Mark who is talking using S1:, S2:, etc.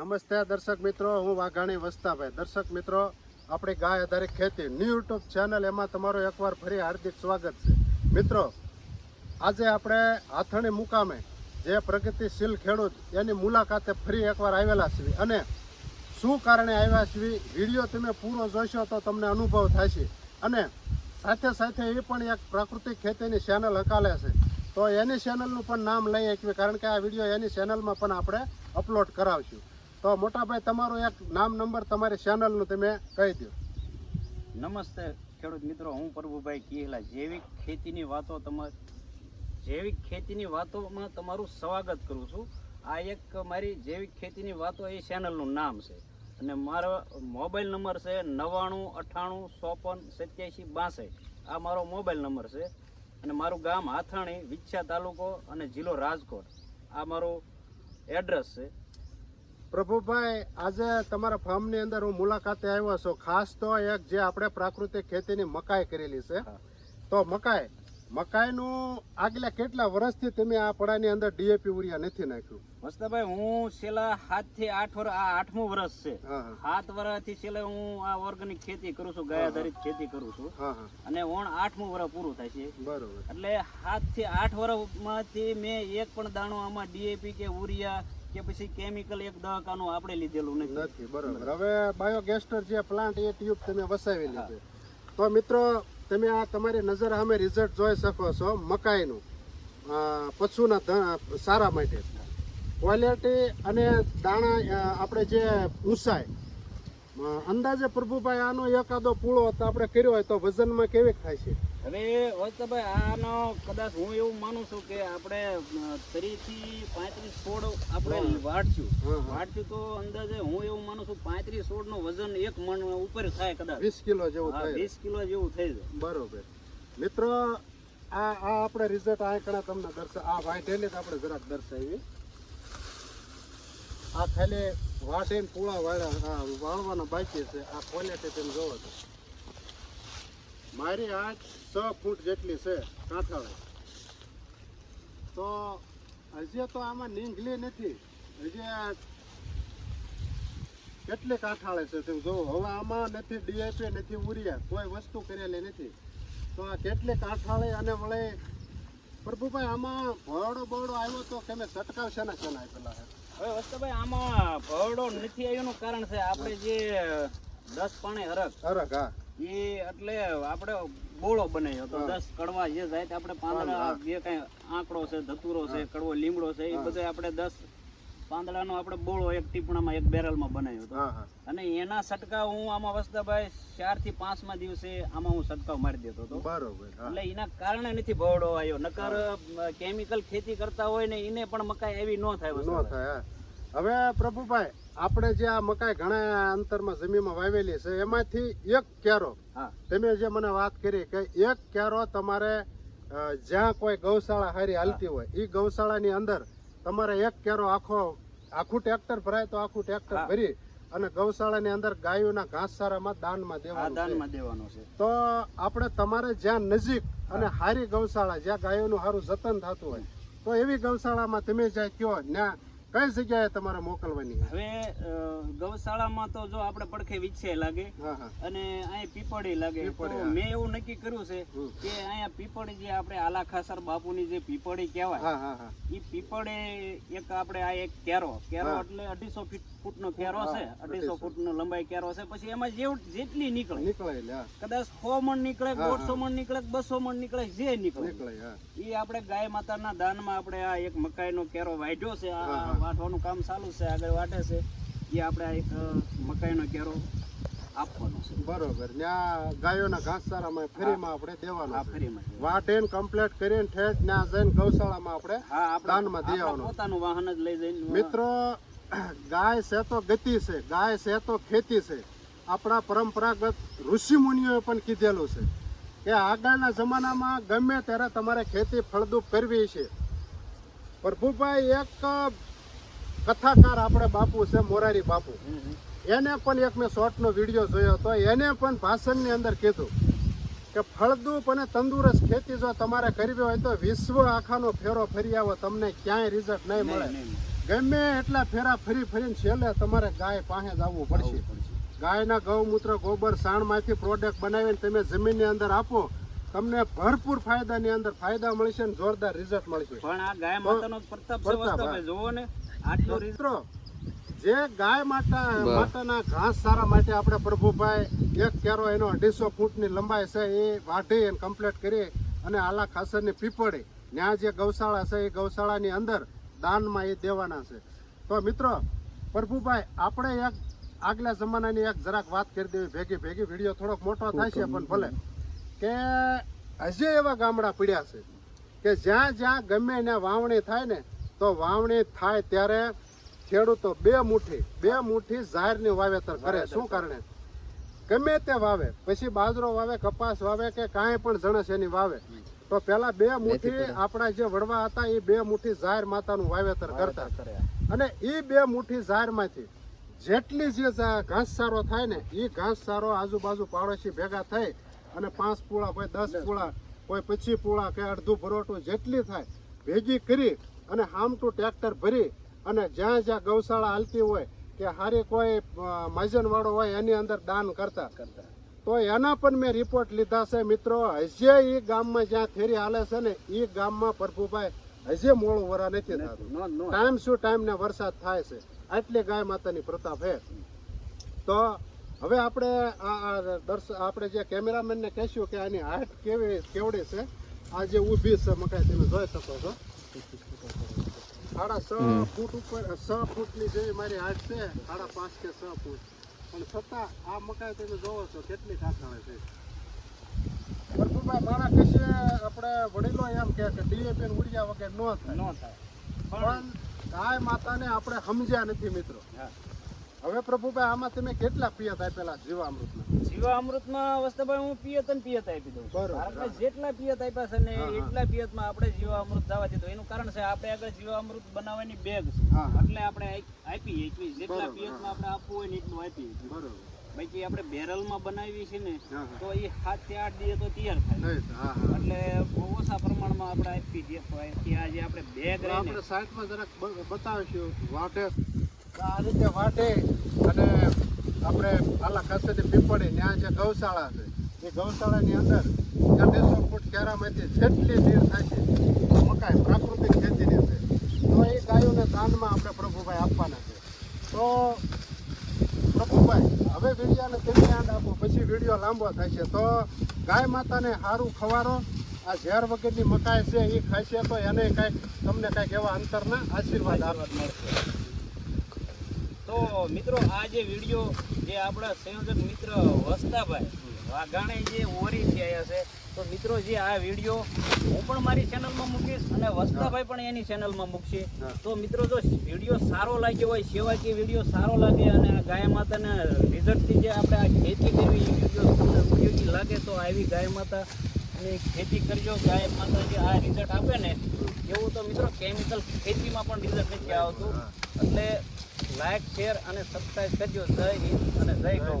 S1: નમસ્તે દર્શક મિત્રો, હું વાઘાણી વસ્તાભાઈ. દર્શક મિત્રો, આપણી ગાય આધારિત ખેતી ન્યૂ યુટ્યુબ ચેનલ એમાં તમારું એકવાર ફરી હાર્દિક સ્વાગત છે. મિત્રો, આજે આપણે હાથણી મુકામે જે પ્રગતિશીલ ખેડૂત, એની મુલાકાતે ફરી એકવાર આવેલા છીએ અને શું કારણે આવ્યા છીએ, વીડિયો તમે પૂરો જોશો તો તમને અનુભવ થશે અને સાથે સાથે એ પણ એક પ્રાકૃતિક ખેતીની ચેનલ હકાલે છે. તો એની ચેનલનું પણ નામ લઈ શકીએ કારણ કે આ વીડિયો એની ચેનલમાં પણ આપણે અપલોડ કરાવશું. તો મોટાભાઈ, તમારું એક નામ નંબર તમારી ચેનલનું તમે કહી દો
S2: નમસ્તે ખેડૂત મિત્રો, હું પ્રભુભાઈ કિહેલા. જૈવિક ખેતીની વાતો તમારી જૈવિક ખેતીની વાતોમાં તમારું સ્વાગત કરું છું. આ એક મારી જૈવિક ખેતીની વાતો એ ચેનલનું નામ છે. અને મારો મોબાઈલ નંબર છે નવ્વાણું, અઠ્ઠાણું, ચોપન, સત્યાસી, બાસઠ. આ મારો મોબાઈલ નંબર છે. અને મારું ગામ હાથાણી વિછા તાલુકો અને જિલ્લો રાજકોટ. આ મારું એડ્રેસ છે.
S1: પ્રભુભાઈ આજે તમારા ફાર્મની અંદર હું મુલાકાતે આવ્યો છું. ખાસ તો એક જે આપણે પ્રાકૃતિક ખેતીની મકાઈ કરેલી છે. તો મકાઈ મકાઈનું આગલા કેટલા વર્ષથી તમે આ પડાની અંદર ડીએપી ઉરિયા નથી નાખ્યું?
S2: મસ્તભાઈ હું છેલ્લા સાતથી આઠ વર્ષ આ આઠમું વર્ષ છે. સાત વર્ષથી છેલ્લે હું આ ઓર્ગેનિક ખેતી કરું છું ગાય આધારિત ખેતી કરું છું. અને ઓણ આઠમું વર્ષ પૂરું થાય છે.
S1: બરોબર.
S2: એટલે સાતથી આઠ વર્ષમાંથી મેં એક પણ દાણો આમાં ડીએપી કે ઉરિયા કે પછી કેમિકલ એક દહકાનું આપણે લીધેલું નથી.
S1: નથી બરાબર. હવે બાયોગેસ્ટર જે પ્લાન્ટ એ ટ્યુબ તમે વસાવી છે તો મિત્રો તમે આ તમારી નજર સામે રિઝલ્ટ જોઈ શકો છો મકાઈનું. પશુના સારા માટે. ક્વોલિટી અને દાણા આપણે જે ઊંચાઈ અંદાજે પ્રભુભાઈ આનો એકાદો પૂળો આપણે કર્યો હોય તો વજનમાં કેવી ખાય છે?
S2: હવે ભાઈ આનો કદાચ હું એવું માનું છું કે આપણે ત્રીસથી પાંત્રીસ છોડ આપણે વાટશું. વાટશું તો અંદાજે હું એવું માનું છું પાંત્રીસ છોડનું વજન એક મણ ઉપર થાય કદાચ.
S1: વીસ કિલો જેવું થાય.
S2: વીસ કિલો જેવું થઈ જાય.
S1: બરોબર. મિત્રો આ આ આપણે રિઝલ્ટ આ કણા તમને દર્શા આ વાઈટ જ આપણે જરાક દર્શાવી આ ખાલી વાઢીને પૂળા વાળા વાળવાના બાકી છે. આ ક્વોલિટી તમે જોવો તો. મારી આજ છ ફૂટ જેટલી છે કાંઠાળી. તો હજી તો આમાં નીંગલી નથી. હજી કેટલી કાંઠાળે છે તમે જોવો. હવે આમાં નથી ડીએપી નથી ઉરિયા કોઈ વસ્તુ કરેલી નથી. તો આ કેટલી કાંઠાળે અને વળે પ્રભુભાઈ આમાં ભરડો બરડો આવ્યો તો કે મેં છંટકાવ છે ને આપેલા છે
S2: હવે વસ્તુભાઈ આમાં ભરડો નથી આવ્યાનું કારણ છે આપણે જે દસ પાણી હરક
S1: હરક હા.
S2: એ એટલે આપણે બોળો બનાવ્યો તો દસ કડવા જે જાય તે આપણે પાંદડા જે કઈ આંકડો છે ધતુરો છે કડવો લીમડો છે એ. બધે આપણે દસ પાંદડાનો આપણે બોળો એક ટીપણામાં એક બેરલમાં બનાવ્યો હતો. અને એના સટકાવ હું આમાં વસ્તાભાઈ ચારથી પાંચમાં દિવસે આમાં હું સટકાવ મારી દેતો હતો.
S1: બરોબર
S2: એટલે એના કારણે નથી ભવડો આવ્યો. નકર કેમિકલ ખેતી કરતા હોય ને એને પણ મકાઈ એવી ન થાય
S1: નો થાય હવે પ્રભુભાઈ આપણે જે આ મકાઈ ઘણા અંતરમાં જમીનમાં વાવેલી છે એમાંથી એક કેરો તમે જે મને વાત કરી કે એક કેરો તમારે જ્યાં કોઈ ગૌશાળા હારી હાલતી હોય એ ગૌશાળાની અંદર તમારે એક કેરો આખો આખું ટ્રેક્ટર ભરાય તો આખું ટ્રેક્ટર ભરી અને ગૌશાળાની અંદર ગાયોના ઘાસચારામાં દાનમાં દેવાનું
S2: દાનમાં દેવાનો છે.
S1: તો આપણે તમારે જ્યાં નજીક અને હારી ગૌશાળા જ્યાં ગાયોનું સારું જતન થતું હોય તો એવી ગૌશાળામાં તમે જ્યાં કયો ત્યાં કઈ જગ્યાએ તમારે મોકલવાની?
S2: હવે ગૌશાળામાં તો જો આપણે પડખે વિછે લાગે અને અહીંયા પીપળી લાગે. મેં એવું નક્કી કર્યું છે કે અહીંયા પીપળી જે આપણે આલા ખાસર બાપુની જે પીપળી કહેવાય એ પીપળે એક આપણે આ એક કેરો. કેરો એટલે અઢીસો ફીટ ફૂટનો કેરો છે. અઢીસો
S1: 250
S2: ફૂટનો લંબાઈ કેરો છે. પછી એમાં જેવું જેટલી નીકળે.
S1: નીકળે
S2: કદાચ સો મણ નીકળે દોઢસો મણ નીકળે બસો મણ નીકળે જે નીકળે.
S1: નીકળે
S2: એ આપણે ગાય માતાના દાનમાં આપણે આ એક મકાઈનો કેરો વાઢ્યો છે. આ
S1: હા.
S2: કામ ચાલુ છે આગળ વાટે છે એ આપણે આ એક મકાઈનો કેરો આપવાનો છે.
S1: બરોબર. ત્યાં ગાયોના ઘાસચારામાં ફ્રીમાં આપણે દેવાનો
S2: આ ફેરીમાં
S1: વાટેન કમ્પ્લીટ કરીને ઠેઠ ત્યાં જઈને ગૌશાળામાં આપણે
S2: હા
S1: દાનમાં દઈ આવવાનું.
S2: પોતાનું વાહન જ લઈ જઈને
S1: મિત્રો ગાય છે તો ગતિ છે ગાય છે તો ખેતી છે. આપણા પરંપરાગત ઋષિ મુનિઓએ પણ કીધેલું છે કે આગળના જમાનામાં ગમે ત્યારે તમારે ખેતી ફળદ્રુપ કરવી છે. પ્રભુભાઈ એક કથાકાર આપણે બાપુ છે મોરારી બાપુ. એને પણ એક મેં શોર્ટનો વીડિયો જોયો હતો. એને પણ ભાષણની અંદર કીધું કે ફળદ્રુપ અને તંદુરસ્ત ખેતી જો તમારે કરવી હોય તો વિશ્વ આખાનો ફેરો ફરી આવો. તમને ક્યાંય રિઝલ્ટ નહીં મળે. ગમે એટલા ફેરા ફરી ફરીને છેલ્લે તમારે ગાય પાસે જ આવવું પડશે. ગાયના ગૌમૂત્ર ગોબર સાણમાંથી પ્રોડક્ટ બનાવીને તમે જમીનની અંદર આપો તમને ભરપૂર ફાયદાની અંદર ફાયદા મળશે અને જોરદાર રિઝલ્ટ મળશે.
S2: પણ આ ગાય માતાનો પ્રતાપ જોવો ને. આટલો
S1: મિત્રો જે ગાય માતા માતાના ઘાસ સારા માટે આપણે પ્રભુભાઈ એક કેરો એનો અઢીસો ફૂટની લંબાઈ છે એ વાઢી અને કમ્પ્લીટ કરી અને આલા ખાસરની પીપળી. ત્યાં જે ગૌશાળા છે એ ગૌશાળાની અંદર દાનમાં એ દેવાના છે. તો મિત્રો પ્રભુભાઈ આપણે એક આગલા જમાનાની એક જરાક વાત કરી દેવી ભેગી ભેગી. વીડિયો થોડોક મોટો થાય છે પણ ભલે. કે હજી એવા ગામડા પડ્યા છે કે જ્યાં જ્યાં ગમે ત્યાં વાવણી થાય ને તો વાવણી થાય ત્યારે ખેડૂતો બે મુઠ્ઠી બે મુઠ્ઠી ઝાહેરની વાવેતર કરે. શું કારણે? ગમે તે વાવે પછી બાજરો વાવે કપાસ વાવે કે કાંઈ પણ જણસ એની વાવે. તો પેલા બે મુઠ્ઠી આપણા જે વડવા હતા એ બે મુઠ્ઠી ઝાહેર માતાનું વાવેતર કરતા. અને એ બે મુઠ્ઠી ઝાહેરમાંથી જેટલી જે ઘાસચારો થાય ને એ ઘાસચારો આજુબાજુ પાડોશી ભેગા થઈ અને પાંચ પૂળા કોઈ દસ પૂળા કોઈ પચીસ પૂળા કે અડધું ભરોટું જેટલી થાય ભેગી કરી અને હામટું ટ્રેક્ટર ભરી અને જ્યાં જ્યાં ગૌશાળા હાલતી હોય કે હારે કોઈ માજનવાળો હોય એની અંદર દાન કરતા. કરતા તો એના પણ મેં રિપોર્ટ લીધા છે મિત્રો હજે એ ગામમાં જ્યાં ફેરી હાલે છે ને એ ગામમાં પ્રભુભાઈ હજે મોળું વરા નથી થતું. ટાઈમ શું ટાઈમ ને વરસાદ થાય છે. આટલી ગાય માતાની પ્રતાપ હે તો હવે આપણે આપણે જે કેમેરામેન ને કહેશું કે આની હાઈટ કેવી કેવડી છે આ જે ઊભી છે મકાઈ તમે જોઈ શકો છો. સાડા છ ફૂટ ઉપર છ ફૂટની જેવી મારી હાઈટ છે સાડા પાંચ કે છ ફૂટ. પણ છતાં આ મકાઈ તમે જોવો છો કેટલી કાંઠાણે છે. પ્રભુભાઈ મારા કશે આપણે વડીલો એમ કે ડીએપી ઉડિયા વગર ન થાય.
S2: ન થાય.
S1: પણ ગાય માતાને આપણે સમજ્યા નથી મિત્રો.
S2: હા.
S1: હવે પ્રભુભાઈ આમાં તમે કેટલા પિયત આપેલા જીવામૃતના?
S2: જીવામૃતમાં વસ્તાભાઈ હું પિયત ને પિયત આપી દઉં આપણે જેટલા પિયત આપ્યા છે ને. એટલા પિયતમાં આપણે જીવામૃત જવા દીધું એનું કારણ છે આપણે આગળ જીવામૃત બનાવવાની બેગ છે. એટલે આપણે આપી એકવીસ જેટલા
S1: બરોબર,
S2: પિયતમાં આપણે આપવું હોય ને એટલું આપી.
S1: બરોબર.
S2: બાકી આપણે બેરલમાં બનાવી છે ને તો એ સાતથી આઠ દિવસ તો તૈયાર થાય. એટલે બહુ ઓછા પ્રમાણમાં આપણે આપી દઈએ. ત્યાં જે આપણે બેગ
S1: આપણે સાઈડમાં જરાક બતાવીશું. વાટે આ રીતે વાટે અને આપણે આલા ખાસેથી પીપળી ત્યાં જે ગૌશાળા છે, એ ગૌશાળાની અંદર અઢીસો ફૂટ કેરામાંથી જેટલી નીર થાય છે મકાઈ પ્રાકૃતિક ખેતીની છે તો એ ગાયોને દાનમાં આપણે પ્રભુભાઈ આપવાના છે. તો પ્રભુભાઈ, હવે વિડીયાને તમે યાદ આપો? પછી વીડિયો લાંબો થાય છે. તો ગાય માતાને સારું ખવારો આ ઝેર વગરની મકાઈ છે, એ ખાશે તો એને કાંઈક તમને કાંઈક એવા અંતરના આશીર્વાદ
S2: આશીર્વાદ મળશે તો મિત્રો આ જે વીડિયો જે આપણા સંયોજક મિત્ર વસ્તાભાઈ વાઘાણે જે ઓરી થયા છે તો મિત્રો જે આ વીડિયો હું પણ મારી ચેનલમાં મૂકીશ અને વસ્તાભાઈ પણ એની ચેનલમાં મૂકશે. તો મિત્રો જો વીડિયો સારો લાગ્યો હોય સેવાકીય વીડિયો સારો લાગે અને આ ગાય માતાને રિઝલ્ટથી જે આપણે આ ખેતી કરવી વીડિયો ઉપયોગી લાગે તો આવી ગાય માતા ની ખેતી કરજો. ગાય માતા જે આ રિઝલ્ટ આપે ને એવું તો મિત્રો કેમિકલ ખેતીમાં પણ રિઝલ્ટ નથી આવતું. એટલે લાઈક શેર અને સબસ્ક્રાઈબ કરજો. જય હિન્દ અને જય ગૌ.